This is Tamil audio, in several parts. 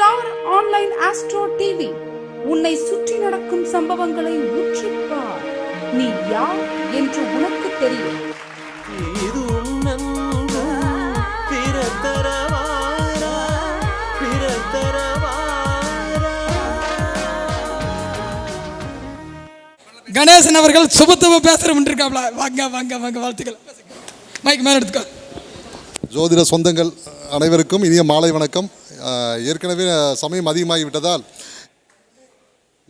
Star online astro TV. உன்னை சுற்றி நடக்கும் சம்பவங்களை உற்றுப்பார் நீ யார் என்று உனக்கு தெரியும். இது பிறத்தரவாரா பிறத்தரவாரா. கணேசன் அவர்கள் சுபத்துவ பேசுகிறவன் இருக்காப்ல வாங்க வாங்க வாங்க வாழ்த்துக்கள். மைக் மேலே எடுத்துக்கோ. ஜோதிட சொந்தங்கள் அனைவருக்கும் இனிய மாலை வணக்கம். ஏற்கனவே சமயம் அதிகமாகி விட்டதால்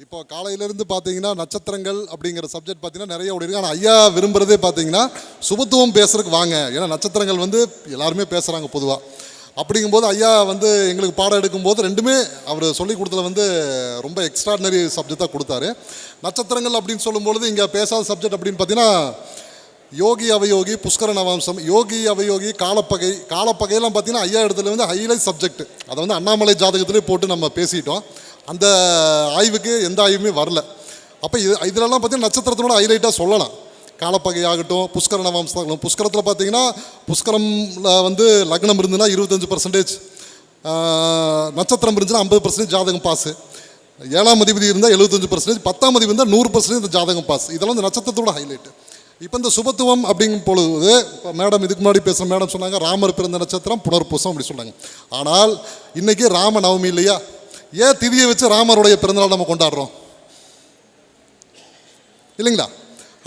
இப்போ காலையிலேருந்து பார்த்தீங்கன்னா நட்சத்திரங்கள் அப்படிங்கிற சப்ஜெக்ட் பார்த்தீங்கன்னா நிறைய ஓடி இருக்கு ஆனால் ஐயா விரும்புகிறதே பார்த்தீங்கன்னா சுபத்துவம் பேசுகிறதுக்கு வாங்க. ஏன்னா நட்சத்திரங்கள் வந்து எல்லாருமே பேசுகிறாங்க பொதுவாக அப்படிங்கும்போது ஐயா வந்து எங்களுக்கு பாடம் எடுக்கும்போது ரெண்டுமே அவர் சொல்லி கொடுத்ததுல வந்து ரொம்ப எக்ஸ்ட்ராடினரி சப்ஜெக்டாக கொடுத்தாரு. நட்சத்திரங்கள் அப்படின்னு சொல்லும்பொழுது இங்கே பேசாத சப்ஜெக்ட் அப்படின்னு பார்த்தீங்கன்னா யோகி அவயோகி புஷ்கர நவாம்சம் யோகி அவயோகி காலப்பகை காலப்பகையெல்லாம் பார்த்தீங்கன்னா ஐயா இடத்துல வந்து ஹைலைட் சப்ஜெக்ட் அதை வந்து அண்ணாமலை ஜாதகத்திலே போட்டு நம்ம பேசிட்டோம். அந்த ஆய்வுக்கு எந்த ஆய்வுமே வரல. அப்போ இது இதிலெல்லாம் பார்த்தீங்கன்னா நட்சத்திரத்தினோட ஹைலைட்டாக சொல்லலாம். காலப்பகை ஆகட்டும் புஷ்கர நவாம்சம் புஷ்கரத்தில் பார்த்தீங்கன்னா புஷ்கரம்ல வந்து லக்னம் இருந்துன்னா இருபத்தஞ்சு பர்சன்டேஜ் நட்சத்திரம் இருந்துச்சுன்னா ஐம்பது பர்சன்டேஜ் ஜாதகம் பாஸு ஏழாம் அதிபதி இருந்தால் எழுபத்தஞ்சு பர்சன்டேஜ் பத்தாம் அதிபதி இருந்தால் நூறு பர்சன்டேஜ் இந்த ஜாதகம் பாஸ் இதெல்லாம் இந்த நட்சத்திரத்தோட ஹைலைட்டு இப்போ இந்த சுபத்துவம் அப்படிங்கும் பொழுது இப்போ மேடம் இதுக்கு முன்னாடி பேசுகிற மேடம் சொன்னாங்க ராமர் பிறந்த நட்சத்திரம் புனர்பூசம் அப்படி சொன்னாங்க. ஆனால் இன்னைக்கு ராம நவமி இல்லையா? ஏன் திதியை வச்சு ராமருடைய பிறந்தநாள் நம்ம கொண்டாடுறோம்? இல்லைங்களா?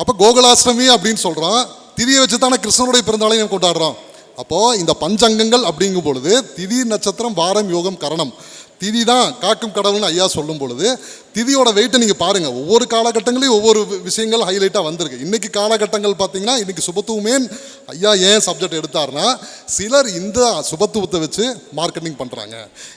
அப்போ கோகுலாஷ்டமி அப்படின்னு சொல்கிறோம் திதியை வச்சு தானே கிருஷ்ணனுடைய பிறந்தநாளையும் நம்ம கொண்டாடுறோம். அப்போது இந்த பஞ்சங்கங்கள் அப்படிங்கும் பொழுது திதி நட்சத்திரம் வாரம் யோகம் கரணம். திதி தான் காக்கும் கடவுள்னு ஐயா சொல்லும் பொழுது திதியோட வெயிட்டை நீங்கள் பாருங்கள் ஒவ்வொரு காலகட்டங்களையும் ஒவ்வொரு விஷயங்கள் ஹைலைட்டாக வந்திருக்கு. இன்றைக்கி காலகட்டங்கள் பார்த்தீங்கன்னா இன்றைக்கி சுபத்துவமேன் ஐயா ஏன் சப்ஜெக்ட் எடுத்தார்னா சிலர் இந்த சுபத்துவத்தை வச்சு மார்க்கெட்டிங் பண்ணுறாங்க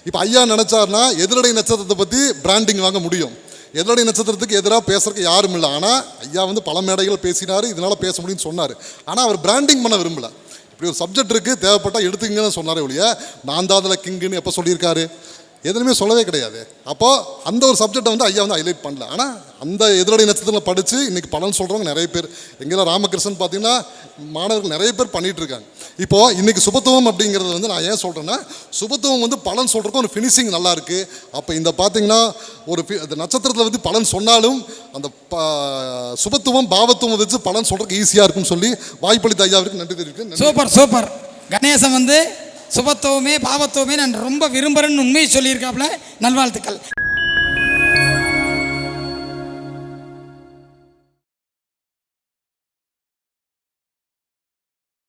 இப்போ ஐயா நினச்சார்னா எதிரடை நட்சத்திரத்தை பற்றி பிராண்டிங் வாங்க முடியும். எதிரடை நட்சத்திரத்துக்கு எதிராக பேசுறதுக்கு யாரும் இல்லை. ஆனால் ஐயா வந்து பல மேடைகள் பேசினார் இதனால் பேச முடியும்னு சொன்னார். ஆனால் அவர் பிராண்டிங் பண்ண விரும்பலை. இப்படி ஒரு சப்ஜெக்ட் இருக்குது தேவைப்பட்டால் எடுத்துங்கன்னு சொன்னாரே ஒழிய நான் தான் அதில் கிங்குன்னு எப்போ சொல்லியிருக்காரு? எதுலையுமே சொல்லவே கிடையாது. அப்போது அந்த ஒரு சப்ஜெக்டை வந்து ஐயா வந்து ஹைலைட் பண்ணல. ஆனால் அந்த எதிரடை நட்சத்திரத்தில் படித்து இன்றைக்கி பலன் சொல்கிறவங்க நிறைய பேர். எங்கெல்லாம் ராமகிருஷ்ணன் பார்த்தீங்கன்னா மாணவர்கள் நிறைய பேர் பண்ணிகிட்ருக்காங்க இருக்காங்க. இப்போது இன்றைக்கி சுபத்துவம் அப்படிங்கிறது வந்து நான் ஏன் சொல்கிறேன்னா சுபத்துவம் வந்து பலன் சொல்கிறதுக்கும் ஒரு ஃபினிஷிங் நல்லா இருக்குது அப்போ இந்த பார்த்தீங்கன்னா ஒரு அந்த நட்சத்திரத்தில் வந்து பலன் சொன்னாலும் அந்த ப சுபத்துவம் பாவத்துவம் வச்சு பலன் சொல்கிறதுக்கு ஈஸியாக இருக்கும்னு சொல்லி வாய்ப்பளித்த ஐயாவிற்கு நன்றி தெரிவிக்கிறேன். Super super. கணேசன் வந்து சுபத்துவமே பாவத்துவமே நான் ரொம்ப விரும்புகிறேன்னு உண்மையை சொல்லியிருக்காப்புல. நல்வாழ்த்துக்கள்.